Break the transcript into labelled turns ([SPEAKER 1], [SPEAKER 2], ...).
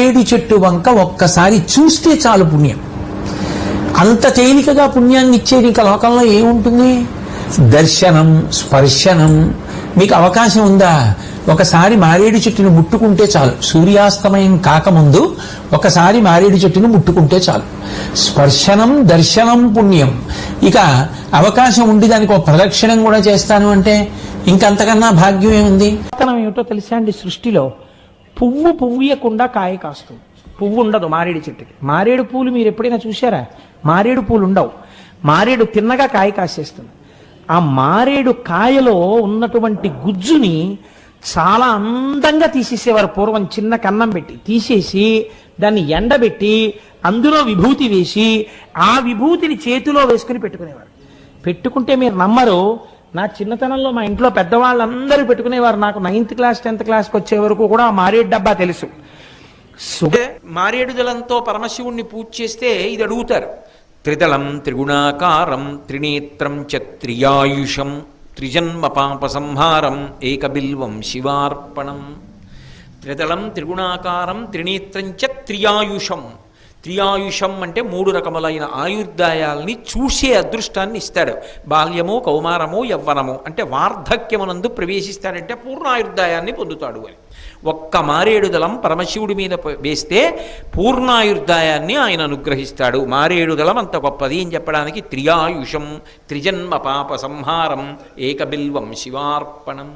[SPEAKER 1] ఏడు చెట్టు వంక ఒక్కసారి చూస్తే చాలు పుణ్యం. అంత తేలికగా పుణ్యాన్ని ఇచ్చే ఇంకా లోకంలో ఏముంటుంది? దర్శనం స్పర్శనం. మీకు అవకాశం ఉందా? ఒకసారి మారేడు చెట్టును ముట్టుకుంటే చాలు. సూర్యాస్తమయం కాకముందు ఒకసారి మారేడు చెట్టును ముట్టుకుంటే చాలు. స్పర్శనం దర్శనం పుణ్యం. ఇక అవకాశం ఉండి దానికి ఒక ప్రదక్షిణం కూడా చేస్తాను అంటే ఇంకంతకన్నా భాగ్యం ఏముంది
[SPEAKER 2] గొప్పతనం ఏమిటో తెలుసా అండి సృష్టిలో? పువ్వు పువ్వుయకుండా కాయ కాస్తుంది. పువ్వు ఉండదు మారేడు చెట్టుకి. మారేడు పూలు మీరు ఎప్పుడైనా చూసారా మారేడు పూలు ఉండవు. మారేడు తిన్నగా కాయ కాసేస్తుంది. ఆ మారేడు కాయలో ఉన్నటువంటి గుజ్జుని చాలా అందంగా తీసేసేవారు. పూర్వం చిన్న కన్నం పెట్టి తీసేసి దాన్ని ఎండబెట్టి అందులో విభూతి వేసి ఆ విభూతిని చేతిలో వేసుకుని పెట్టుకునేవారు. పెట్టుకుంటే మీరు నమ్మరు నా చిన్నతనంలో మా ఇంట్లో పెద్దవాళ్ళందరూ పెట్టుకునేవారు. నాకు నైన్త్ క్లాస్ టెన్త్ క్లాస్కి వచ్చే వరకు కూడా ఆ మారేడు డబ్బా తెలుసు. సు-
[SPEAKER 3] మారేడు దళంతో పరమశివుణ్ణి పూజ చేస్తే ఇది అడుగుతారు. త్రిదళం త్రిగుణాకారం త్రినేత్రం చ త్రియాయుషం త్రిజన్మ పాప సంహారం ఏకబిల్వం శివార్పణం. త్రిదళం త్రిగుణాకారం త్రినేత్రం చ త్రియాయుషం. త్రియాయుషం అంటే మూడు రకములైన ఆయుర్దాయాల్ని చూసే అదృష్టాన్ని ఇస్తాడు. బాల్యము కౌమారము యవ్వనము. అంటే వార్ధక్యమునందు ప్రవేశిస్తాడంటే పూర్ణాయుర్దాయాన్ని పొందుతాడు అని. ఒక్క మారేడుదలం పరమశివుడి మీద వేస్తే పూర్ణాయుర్దాయాన్ని ఆయన అనుగ్రహిస్తాడు. మారేడుదలం అంత గొప్పది అని చెప్పడానికి త్రియాయుషం త్రిజన్మ పాప సంహారం ఏకబిల్వం శివార్పణం.